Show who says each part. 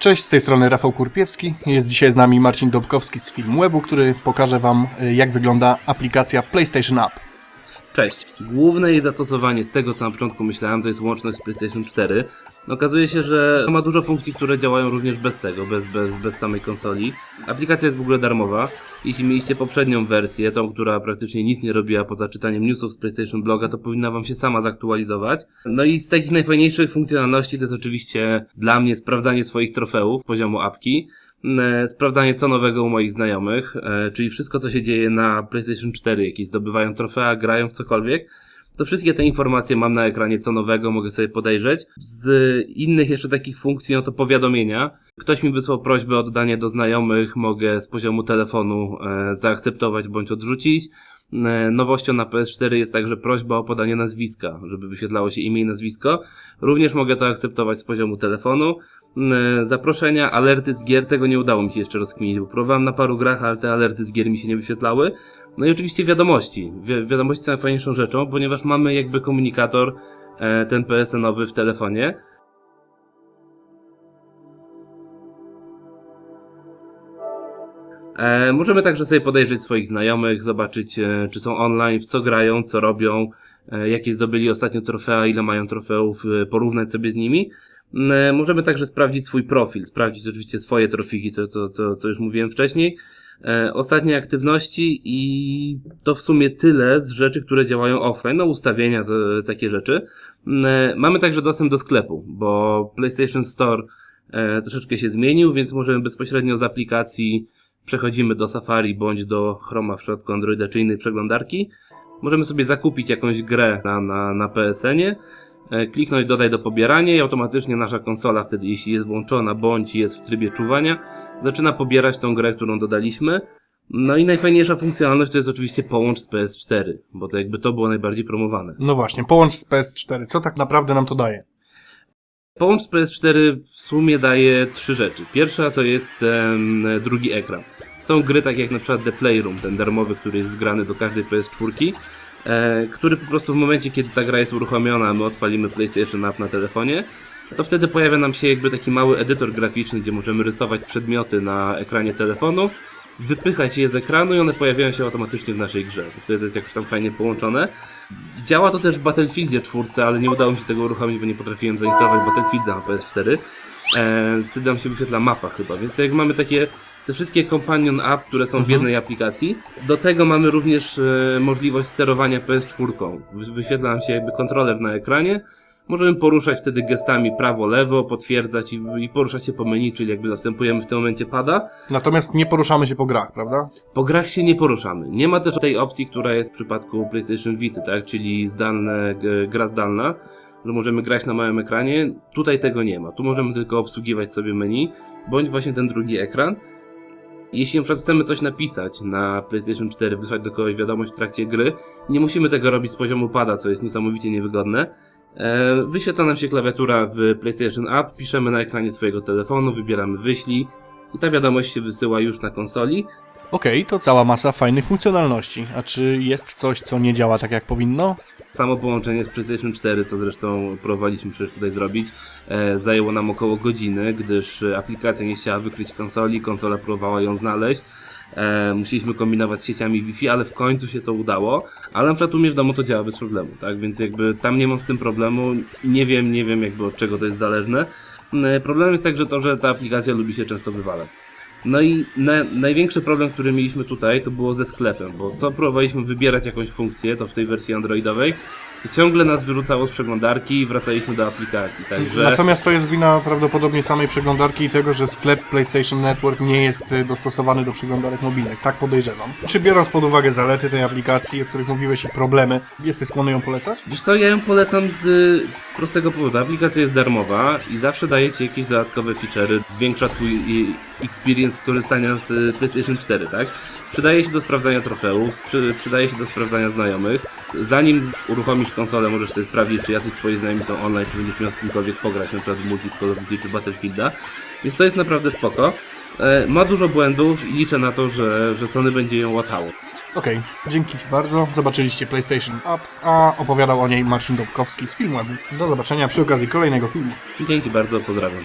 Speaker 1: Cześć, z tej strony Rafał Kurpiewski. Jest dzisiaj z nami Marcin Dobkowski z Filmwebu, który pokaże Wam, y, jak wygląda aplikacja PlayStation App.
Speaker 2: Cześć. Główne jej zastosowanie z tego, co na początku myślałem, to jest łączność z PlayStation 4. Okazuje się, że ma dużo funkcji, które działają również bez tego, bez, bez, bez samej konsoli. Aplikacja jest w ogóle darmowa. Jeśli mieliście poprzednią wersję, tą, która praktycznie nic nie robiła poza czytaniem newsów z PlayStation Bloga, to powinna Wam się sama zaktualizować. No i z takich najfajniejszych funkcjonalności to jest oczywiście dla mnie sprawdzanie swoich trofeów poziomu apki. sprawdzanie co nowego u moich znajomych, e, czyli wszystko co się dzieje na PlayStation 4, jakieś zdobywają trofea, grają w cokolwiek, to wszystkie te informacje mam na ekranie co nowego, mogę sobie podejrzeć. Z innych jeszcze takich funkcji, no to powiadomienia. Ktoś mi wysłał prośbę o dodanie do znajomych, mogę z poziomu telefonu e, zaakceptować bądź odrzucić. E, Nowością na PS4 jest także prośba o podanie nazwiska, żeby wyświetlało się imię i nazwisko. Również mogę to akceptować z poziomu telefonu. E, Zaproszenia, alerty z gier, tego nie udało mi się jeszcze rozkminić, bo próbowałem na paru grach, ale te alerty z gier mi się nie wyświetlały. No i oczywiście wiadomości. Wi wiadomości są najfajniejszą rzeczą, ponieważ mamy jakby komunikator, e, ten PSN-owy w telefonie. E, możemy także sobie podejrzeć swoich znajomych, zobaczyć e, czy są online, w co grają, co robią, e, jakie zdobyli ostatnio trofea, ile mają trofeów, e, porównać sobie z nimi. E, możemy także sprawdzić swój profil, sprawdzić oczywiście swoje trofiki, co, co, co, co już mówiłem wcześniej. E, ostatnie aktywności i to w sumie tyle z rzeczy, które działają offline, no ustawienia, takie rzeczy. E, mamy także dostęp do sklepu, bo PlayStation Store e, troszeczkę się zmienił, więc możemy bezpośrednio z aplikacji przechodzimy do Safari bądź do Chroma w przypadku Androida czy innej przeglądarki. Możemy sobie zakupić jakąś grę na, na, na PSN-ie, kliknąć dodaj do pobierania i automatycznie nasza konsola wtedy, jeśli jest włączona bądź jest w trybie czuwania, zaczyna pobierać tą grę, którą dodaliśmy. No i najfajniejsza funkcjonalność to jest oczywiście połącz z PS4, bo to jakby to było najbardziej promowane.
Speaker 1: No właśnie, połącz z PS4. Co tak naprawdę nam to daje?
Speaker 2: Połącz z PS4 w sumie daje trzy rzeczy. Pierwsza to jest em, drugi ekran. Są gry takie jak na przykład The Playroom, ten darmowy, który jest wgrany do każdej PS4, e, który po prostu w momencie, kiedy ta gra jest uruchomiona, my odpalimy PlayStation App na telefonie, to wtedy pojawia nam się jakby taki mały edytor graficzny, gdzie możemy rysować przedmioty na ekranie telefonu, wypychać je z ekranu i one pojawiają się automatycznie w naszej grze. Wtedy to jest jakoś tam fajnie połączone. Działa to też w Battlefieldzie 4, ale nie udało mi się tego uruchomić, bo nie potrafiłem zainstalować Battlefielda na PS4. E, wtedy nam się wyświetla mapa chyba, więc to jak mamy takie te wszystkie companion app, które są w jednej aplikacji. Do tego mamy również e, możliwość sterowania PS4. Wy- Wyświetla nam się jakby kontroler na ekranie. Możemy poruszać wtedy gestami prawo, lewo, potwierdzać i, i poruszać się po menu, czyli jakby zastępujemy w tym momencie pada.
Speaker 1: Natomiast nie poruszamy się po grach, prawda?
Speaker 2: Po grach się nie poruszamy. Nie ma też tej opcji, która jest w przypadku PlayStation Vita, tak? Czyli zdalne, gra zdalna, że możemy grać na małym ekranie. Tutaj tego nie ma. Tu możemy tylko obsługiwać sobie menu, bądź właśnie ten drugi ekran. Jeśli na przykład chcemy coś napisać na PlayStation 4, wysłać do kogoś wiadomość w trakcie gry, nie musimy tego robić z poziomu pada, co jest niesamowicie niewygodne. E, Wyświetla nam się klawiatura w PlayStation App, piszemy na ekranie swojego telefonu, wybieramy wyślij i ta wiadomość się wysyła już na konsoli.
Speaker 1: Okej, to cała masa fajnych funkcjonalności. A czy jest coś, co nie działa tak jak powinno?
Speaker 2: Samo połączenie z PlayStation 4, co zresztą próbowaliśmy przecież tutaj zrobić, e, zajęło nam około godziny, gdyż aplikacja nie chciała wykryć konsoli, konsola próbowała ją znaleźć. E, musieliśmy kombinować z sieciami Wi-Fi, ale w końcu się to udało. Ale na przykład u mnie w domu to działa bez problemu, tak? Więc jakby tam nie mam z tym problemu. Nie wiem, nie wiem jakby od czego to jest zależne. E, Problemem jest także to, że ta aplikacja lubi się często wywalać. No i na, największy problem, który mieliśmy tutaj, to było ze sklepem, bo co próbowaliśmy wybierać jakąś funkcję, to w tej wersji androidowej, to ciągle nas wyrzucało z przeglądarki i wracaliśmy do aplikacji, także...
Speaker 1: Natomiast to jest wina prawdopodobnie samej przeglądarki i tego, że sklep PlayStation Network nie jest y, dostosowany do przeglądarek mobilnych. Tak podejrzewam. Czy biorąc pod uwagę zalety tej aplikacji, o których mówiłeś i problemy, jesteś skłonny ją polecać?
Speaker 2: Wiesz co, ja ją polecam z prostego powodu. Aplikacja jest darmowa i zawsze daje Ci jakieś dodatkowe feature'y, zwiększa Twój i- experience skorzystania z y, PlayStation 4, tak? Przydaje się do sprawdzania trofeów, przy, przydaje się do sprawdzania znajomych. Zanim uruchomisz konsolę, możesz sobie sprawdzić, czy jacyś Twoi znajomi są online, czy będziesz miał z kimkolwiek pograć, na przykład w multi Call of Duty czy Battlefielda. Więc to jest naprawdę spoko. E, Ma dużo błędów i liczę na to, że, że Sony będzie ją łatało.
Speaker 1: Okej, dzięki Ci bardzo. Zobaczyliście PlayStation App, a opowiadał o niej Marcin Dobkowski z Filmwebu. Do zobaczenia przy okazji kolejnego filmu.
Speaker 2: Dzięki bardzo, pozdrawiam.